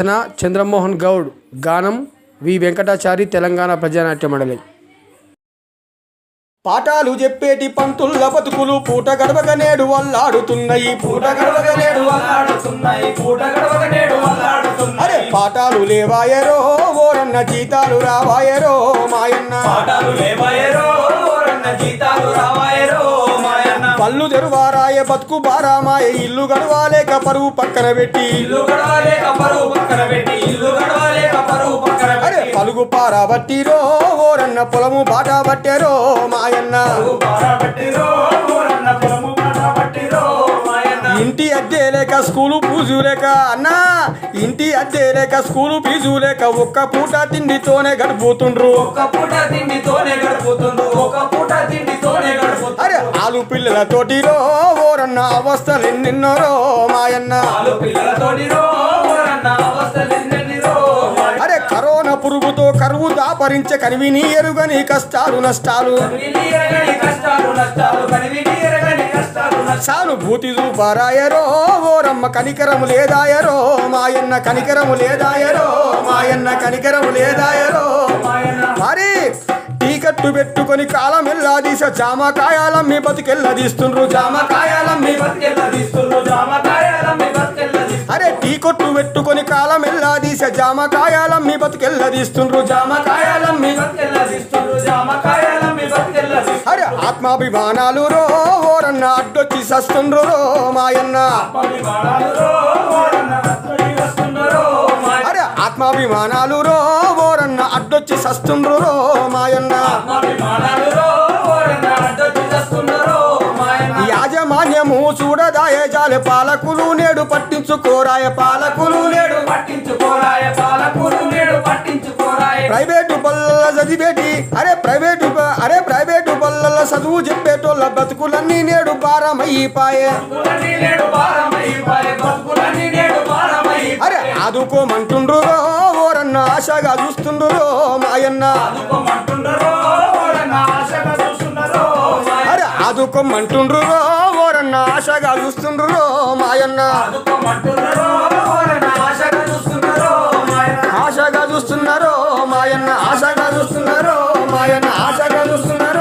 రచన చంద్రమోహన్ గౌడ్ గానం వి వెంకటాచారి తెలంగాణ ప్రజానాట్య మండలి పాఠాలు చెప్పేటి పంతుల్ల బతుకులు పూట గడవక నేడు వల్లాడుతున్నాయి పూట గడవక నేడు వల్లాడుతున్నాయి పూట గడవక నేడు వల్లాడుతున్నాయి అరే పాఠాలు లేవాయరో ఓరన్న జీతాలు రావాయరో మాయన్న పాఠాలు లేవాయరో రన్న జీతాలు రావాయరో పళ్ళు తెరువారాయ బతుకు బారామాయ ఇల్లు గడవాలేక పరువు పక్కన పెట్టి. ఇల్లు గడవాలే కపరు పక్కన పెట్టి ఇల్లు గడవాలే కపరు పక్కన అరే పలుగు పారాబట్టిరో ఓరన్న పొలము బాట పట్టారో మాయన్న. ఇంటి అద్దె లేక స్కూలు ఫీజు లేక అన్నా. ఇంటి అద్దె లేక స్కూలు ఫీజు లేక ఒక్క పూట తిండితోనే గడుపుతుండ్రు. ఒక పూట తిండితోనే గడుపుతుండు ఒక పూట తిండితోనే ఆలు పిల్లలతోటిరో ఓరన్న అవస్థలెన్నెన్నిరో మాయన్న. అరే కరోనా పురుగుతో కరువు దాపరించే కనివిని ఎరుగని కష్టాలు నష్టాలు. నష్టాలు సానుభూతి చూపారాయరో ఓరమ్మ కనికరము లేదాయరో మాయన్న కనికరము లేదాయరో మాయన్న కనికరము లేదాయరో. టీకట్టు పెట్టుకొని కాలం ఎల్లాదీస జామకాయాలమ్మి బతికెల్లదీస్తుండ్రు జామకాయాలమ్మి తీస్తుండ్రు. జామకాయాలమ్మి అరే టీ కొట్టు పెట్టుకొని కాలం ఎల్లాదీస జామకాయాలమ్మి బతికెల్లదీస్తుండ్రు జామకాయాలమ్మి బతికెళ్ళ తీస్తుండ్రు. జామకాయాలమ్మి బతికెళ్ళ తీస్తుండ్రు. అరే ఆత్మాభిమానాలు రో ఓరన్న అడ్డొచ్చి సస్తుండ్రు రో మాయన్న. అభిమానాలు రో అరే ఆత్మాభిమానాలు రో అడ్డొచ్చి సస్తుండ్రు రో మాయన్న. యాజమాన్యము చూడదాయ జాలె పాలకులు నేడు పట్టించుకోరాయ పాలకులు నేడు. పట్టించుకోరాయ పాలకులు నేడు పట్టించుకోరాయ. ప్రైవేటు బల్ల చదివేటి అరే ప్రైవేటు అరే ప్రైవేటు బల్ల చదువు చెప్పేటోళ్ళ బతుకులన్నీ నేడు బతుకులన్నీ నేడు భారమైపాయే బతుకులన్నీ నేడు భారమైపాయే. అరే ఆదుకోమంటుండ్రు ఆశగా చూస్తుండ్రో మాయన్న. అరే అంటుండ్రు ఓరన్న ఆశగా చూస్తుండ్రు మాయన్న. ఆశగా చూస్తున్నారు మాయన్న. ఆశగా చూస్తున్నారు మాయన్న. ఆశగా చూస్తున్నారు